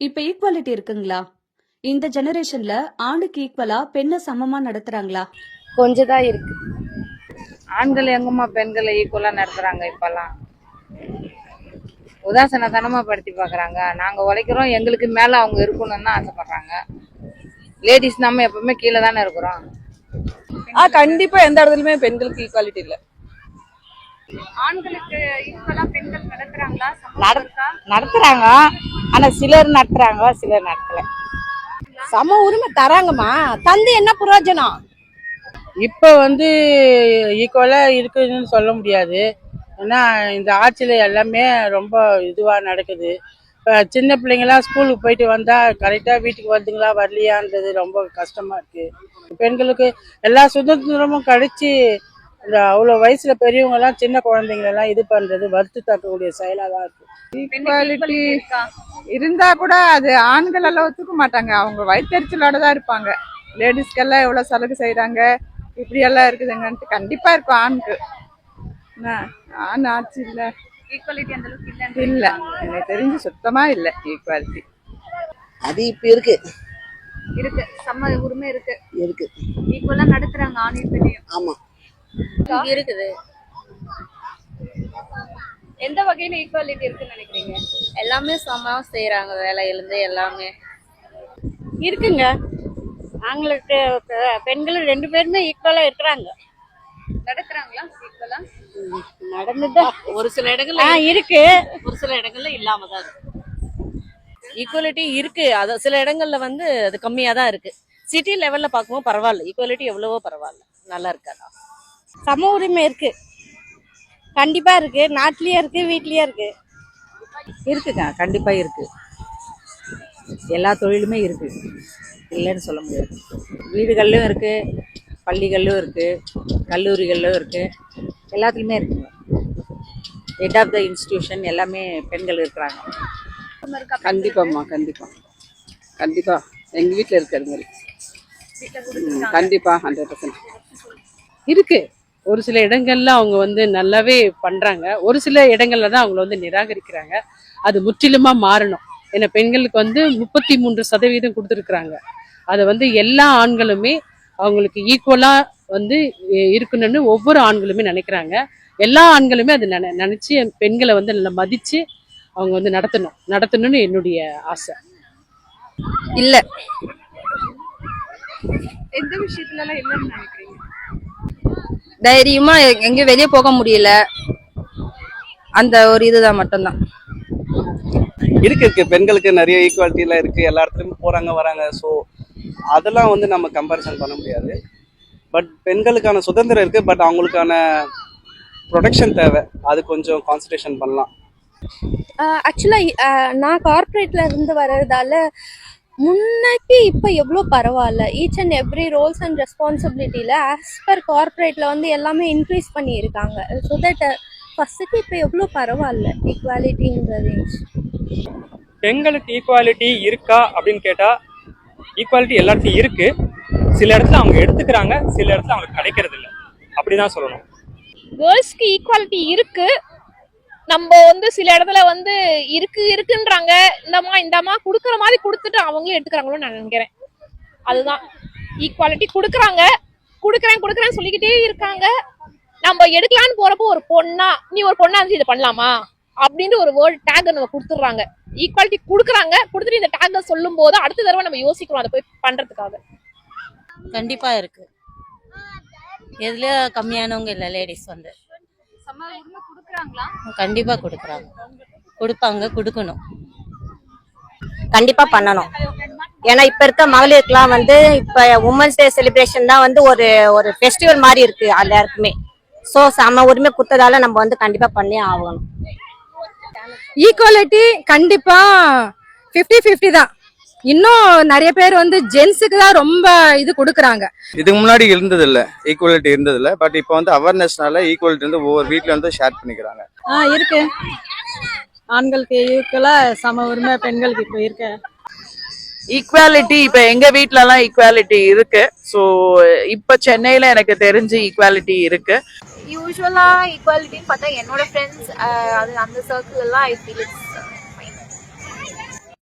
இப்ப ஈக்குவாலிட்டி இருக்குங்களா? இந்த ஜெனரேஷன்ல ஆணுக்கு ஈக்குவலா பெண்ணை சமமா நடத்துறாங்களா? கொஞ்சம் தான் இருக்கு. ஆண்கள் எங்கம்மா பெண்களை ஈக்குவலா நடத்துறாங்க இப்பெல்லாம்? உதாசனத்தனமா படுத்தி பாக்குறாங்க. நாங்க உழைக்கிறோம் எங்களுக்கு மேல அவங்க இருக்கணும்னு தான் ஆசைப்படுறாங்க. லேடிஸ் நம்ம எப்பவுமே கீழே தானே இருக்கிறோம். ஆ கண்டிப்பா எந்த இடத்துலயுமே பெண்களுக்கு ஈக்குவாலிட்டி இல்ல. ஆண்களுக்கு ஈக்குவலா பெண்கள் நடத்துறாங்களா? நடத்துறாங்க. ஆனா சிலர் நடத்துறாங்க சிலர் நடத்தல. சம உரிமை தராங்கம்மா. தந்து என்ன பிரயோஜனம் இப்போ வந்து ஈக்குவலா இருக்குதுன்னு சொல்ல முடியாது. ஏன்னா இந்த ஆட்சியில் எல்லாமே ரொம்ப இதுவாக நடக்குது. இப்போ சின்ன பிள்ளைங்களாம் ஸ்கூலுக்கு போயிட்டு வந்தால் கரெக்டாக வீட்டுக்கு வருதுங்களா வரலையான்றது ரொம்ப கஷ்டமாக இருக்குது பெண்களுக்கு எல்லா சுதந்திரமும் கிடைச்சி இந்த அவ்வளோ வயசில் பெரியவங்கலாம் சின்ன குழந்தைங்களெல்லாம் இது பண்ணுறது வருத்து தக்கக்கூடிய செயலாக தான் இருக்குது ஈக்குவாலிட்டி இருந்தா கூட அது ஆண்கள் எல்லாம் ஒத்துக்க மாட்டாங்க. அவங்க வயிற்றுச்சலோட தான் இருப்பாங்க. லேடிஸ்க்கெல்லாம் எவ்வளவு சலுகை செய்றாங்க? இப்படி எல்லாம் இருக்குதுங்கன்ட்டு கண்டிப்பா இருக்கும் ஆணுக்கு. என்ன, ஆண் ஆட்சி இல்ல. ஈக்குவாலிட்டி அந்த அளவுக்கு இல்ல. எனக்கு தெரிஞ்சு சுத்தமா இல்ல ஈக்குவாலிட்டி அது இப்ப இருக்கு. இருக்கு. சம உரிமை இருக்கு. இருக்கு. ஈக்குவலா நடத்துறாங்க ஆணையும் பெண்ணையும். ஆமா. இருக்குது. எந்த வகையில ஈக்குவாலிட்டி இருக்குன்னு நினைக்கிறீங்க? எல்லாமே சமமா செய்யறாங்க வேலையிலேருந்து எல்லாமே. இருக்குங்க. ஆண்களுக்கு பெ- பெண்கள் ரெண்டு பேருமே ஈக்குவலா இருக்கிறாங்க. நடத்துறாங்களா ஈக்குவலா நடந்துட்டு ஒரு சில இடங்கள்ல ஆ இருக்கு. ஒரு சில இடங்கள்ல இல்லாம தான் இருக்கு. ஈக்குவலிட்டி இருக்கு. அது சில இடங்கள்ல வந்து அது கம்மியா தான் இருக்கு. சிட்டி லெவல்ல பார்க்கும்போது பரவாயில்ல. ஈக்குவலிட்டி எவ்வளவோ பரவாயில்ல. நல்லா இருக்காதா? சம உரிமை இருக்கு. கண்டிப்பா இருக்கு. நாட்டிலயே இருக்கு வீட்லயே இருக்கு. இருக்குங்க கண்டிப்பா இருக்கு. எல்லா தொழிலுமே இருக்கு. இல்லைன்னு சொல்ல முடியாது. வீடுகள்லயும் இருக்கு பள்ளிகள்லயும் இருக்கு கல்லூரிகள்லயும் இருக்கு. எல்லாத்துலயுமே இருக்குங்க ஹெட் ஆஃப் த இன்ஸ்டிடியூஷன் எல்லாமே பெண்கள் இருக்கிறாங்க. கண்டிப்பாம்மா கண்டிப்பா. கண்டிப்பா. எங்க வீட்டுல இருக்கிறது மாதிரி. கண்டிப்பா ஹண்ட்ரட் பர்சன்ட் இருக்கு. ஒரு சில இடங்கள்ல அவங்க வந்து நல்லாவே பண்றாங்க. ஒரு சில இடங்கள்ல தான் அவங்கள வந்து நிராகரிக்கிறாங்க. அது முற்றிலுமா மாறணும். ஏன்னா பெண்களுக்கு வந்து முப்பத்தி மூன்று சதவீதம் கொடுத்துருக்குறாங்க. அதை வந்து எல்லா ஆண்களுமே அவங்களுக்கு ஈக்குவலா வந்து இருக்கணும்னு ஒவ்வொரு ஆண்களுமே நினைக்கிறாங்க. எல்லா ஆண்களுமே அதை நினை நினைச்சு பெண்களை வந்து நல்லா மதிச்சு அவங்க வந்து நடத்தணும். நடத்தணும்னு என்னுடைய ஆசை. இல்ல. எந்த விஷயத்துல எல்லாம் இல்லன்னு நினைக்கிறீங்க? தைரியமா எங்கேயும் வெளியே போக முடியல. அந்த ஒரு இதுதான் மட்டும்தான். இருக்கு இருக்கு. பெண்களுக்கு நிறைய ஈக்குவாலிட்டி எல்லாம் இருக்கு. எல்லா இடத்துலயும் போறாங்க வராங்க. ஸோ அதெல்லாம் வந்து நம்ம கம்பேரிசன் பண்ண முடியாது. பட் பெண்களுக்கான சுதந்திரம் இருக்கு. பட் அவங்களுக்கான ப்ரொடெக்ஷன் தேவை. அது கொஞ்சம் கான்சன்ட்ரேஷன் பண்ணலாம். ஆக்சுவலாக நான் கார்ப்பரேட்ல இருந்து வர்றதால முன்னாடி இப்போ எவ்வளோ பரவாயில்ல each and every roles and ரெஸ்பான்சிபிலிட்டியில் as per கார்ப்பரேட்டில் வந்து எல்லாமே இன்க்ரீஸ் பண்ணியிருக்காங்க. ஸோ தட் ஃபஸ்ட்டுக்கு இப்போ எவ்வளோ பரவாயில்ல ஈக்குவாலிட்டிங்கிற ரேஞ்ச் பெண்களுக்கு ஈக்குவாலிட்டி இருக்கா அப்படின்னு கேட்டா ஈக்குவாலிட்டி எல்லாத்தையும் இருக்கு. சில இடத்துல அவங்க எடுத்துக்கிறாங்க சில இடத்துல அவங்களுக்கு கிடைக்கிறது இல்லை அப்படிதான் சொல்லணும். கேர்ள்ஸ்க்கு ஈக்குவாலிட்டி இருக்கு. நம்ம வந்து சில இடத்துல வந்து இருக்கு இருக்குன்றாங்க. இந்தம்மா இந்தம்மா கொடுக்குற மாதிரி கொடுத்துட்டு அவங்களும் எடுத்துக்கிறாங்களோ நான் நினைக்கிறேன். அதுதான். ஈக்குவாலிட்டி கொடுக்குறாங்க. கொடுக்குறேன் கொடுக்குறேன்னு சொல்லிக்கிட்டே இருக்காங்க. நம்ம எடுக்கலான்னு போறப்போ ஒரு பொண்ணா நீ ஒரு பொண்ணா இருந்து இதை பண்ணலாமா? அப்படின்ட்டு ஒரு வேர்ட் டேக் நம்ம கொடுத்துட்றாங்க. ஈக்குவாலிட்டி கொடுக்குறாங்க. கொடுத்துட்டு இந்த டேக்கை சொல்லும் போது அடுத்த தடவை நம்ம யோசிக்கிறோம் அதை போய் பண்றதுக்காக. கண்டிப்பா இருக்கு. எதுல கம்மியானவங்க இல்ல லேடிஸ் வந்து. கொடுக்குறாங்களா? கண்டிப்பா கொடுக்குறாங்க. கொடுப்பாங்க கொடுக்கணும். கண்டிப்பா பண்ணணும். ஏன்னா இப்ப இருக்க மகளிருக்குலாம் வந்து இப்ப உமன்ஸ் டே செலிப்ரேஷன் தான் வந்து ஒரு ஒரு ஃபெஸ்டிவல் மாதிரி இருக்கு எல்லாருக்குமே. ஸோ சம உரிமை கொடுத்ததால நம்ம வந்து கண்டிப்பா பண்ணி ஆகணும். ஈக்குவாலிட்டி கண்டிப்பா 50 50 தான். இன்னும் நிறைய பேர் வந்து ஜென்ஸுக்கு தான் ரொம்ப இது கொடுக்குறாங்க. இதுக்கு முன்னாடி இருந்தது இல்ல ஈக்குவாலிட்டி இருந்தது இல்ல பட் இப்போ வந்து அவேர்னஸ்னால ஈக்குவாலிட்டி வந்து ஒவ்வொரு வீட்ல வந்து ஷேர் பண்ணிக்கிறாங்க. ஆ இருக்கு. ஆண்களுக்கு ஈக்குவலா சம உரிமை பெண்களுக்கு இப்போ இருக்கு. ஈக்குவாலிட்டி இப்ப எங்க வீட்ல எல்லாம் ஈக்குவாலிட்டி இருக்கு. ஸோ இப்ப சென்னையில எனக்கு தெரிஞ்சு ஈக்குவாலிட்டி இருக்கு. யூஸ்வலா ஈக்குவாலிட்டின்னு பார்த்தா என்னோட ஃப்ரெண்ட்ஸ் அது அந்த சர்க்கிள் எல்லாம் ஐ ஃபீல்